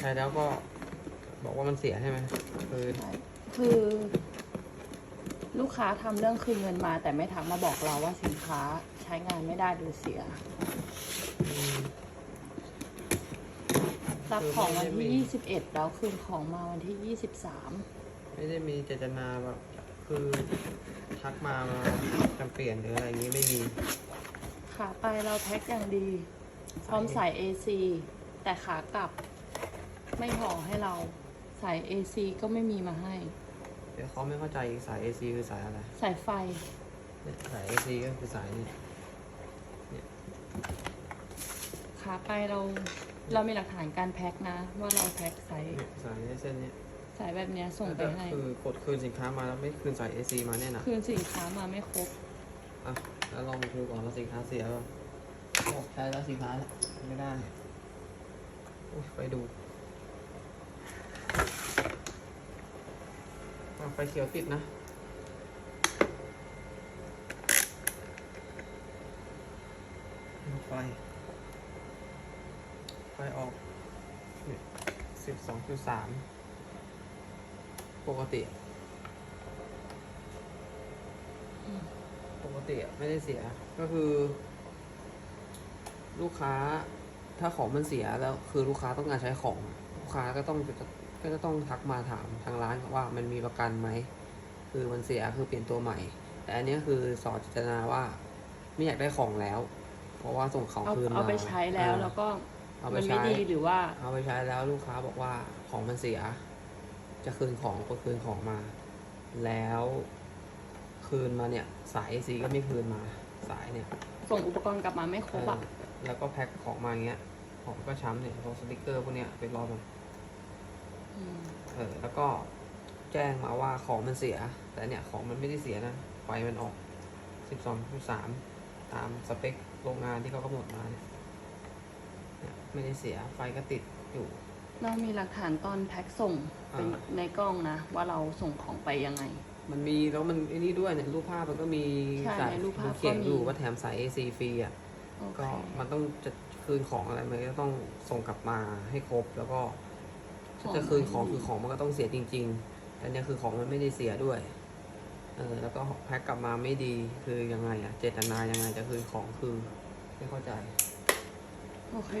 ใช้แล้วก็ บอกว่ามันเสียใช่ไหมคือใช่คือ ลูกค้าทำเรื่องคืนเงินมา แต่ไม่ทักมาบอกเราว่าสินค้าใช้งานไม่ได้หรือเสีย อืม รับของวันคือไม่ได้มีที่ 21 แล้วคืนของมาวันที่ 23 ไม่ได้มีเจตนาแบบคือทักมามาจำเปลี่ยนหรืออะไรอย่างนี้ไม่มี ขาไปเราแพ็คอย่างดี พร้อมสาย AC แต่ขากลับ ไม่ห่อให้เรา สาย AC ก็ไม่มีมาให้ เดี๋ยวเขาไม่เข้าใจสาย AC คือสายอะไรสายไฟ เนี่ยสาย AC ก็คือสายนี่ขาไปเรา เรามีหลักฐานการแพ็คนะ ว่าเราแพ็คสายเนี่ยสายเส้นเนี้ยสายแบบเนี้ยส่งไปแต่ให้ คือกดคืนสินค้ามาแล้วไม่คืนสาย AC มาเนี่ยนะคืนสินค้ามาไม่ครบ อะแล้วลองดูก่อนว่าสินค้าเสียป่ะบอกใช้แล้วสินค้าไม่ได้อุ๊ยไปดูอะ ไฟเขียวติดนะ ไฟ ไฟออกสิบสองจุดสามปกติ ปกติอะไม่ได้เสีย ก็คือ ลูกค้าถ้าของมันเสียแล้ว คือลูกค้าต้องการใช้ของ ลูกค้าก็ต้อง ก็จะต้องทักมาถามทางร้านว่ามันมีประกันไหม คือมันเสียคือเปลี่ยนตัวใหม่ แต่อันเนี้ยคือสอนเจตนาว่า ไม่อยากได้ของแล้ว เพราะว่าส่งของเอาคืนมาเอาไปใช้แล้วอ่าแล้วก็เอาไปมันใช้ไม่ดีหรือว่า เอาไปใช้แล้วลูกค้าบอกว่าของมันเสีย จะคืนของก็คืนของมา แล้วคืนมาเนี่ย สาย AC ก็ไม่คืนมา สายเนี่ย ส่งอุปกรณ์กลับมาไม่ครบอะเออแล้วก็แพ็คของมาอย่างเงี้ยของก็ช้ำเนี่ยพวกสติกเกอร์พวกเนี้ยไปรอบมันม เออแล้วก็แจ้งมาว่าของมันเสีย แต่เนี่ยของมันไม่ได้เสียนะไฟมันออก 12.3ตามสเปคโรงงานที่เขากำหนดมาเนี่ยเนี่ยไม่ได้เสียไฟก็ติดอยู่ เรามีหลักฐานตอนแพ็คส่งเป็นอ่าในกล้องนะ ว่าเราส่งของไปยังไง มันมีแล้วมันไอ้นี่ด้วยเนี่ยรูปภาพมันก็มีใช่สายในรูปภาพเขียนก็มีอยู่ว่าแถมสาย AC ฟรีอะโอเคก็มันต้องจะคืนของอะไรมันก็ต้องส่งกลับมาให้ครบแล้วก็ ถ้าจะคืนของคือของมันก็ต้องเสียจริงๆแต่เนี่ยคือของมันไม่ได้เสียด้วย เออ แล้วก็แพ็คกลับมาไม่ดีคือยังไงอะเจตนายังไงจะคืนของคือ ไม่เข้าใจ โอเค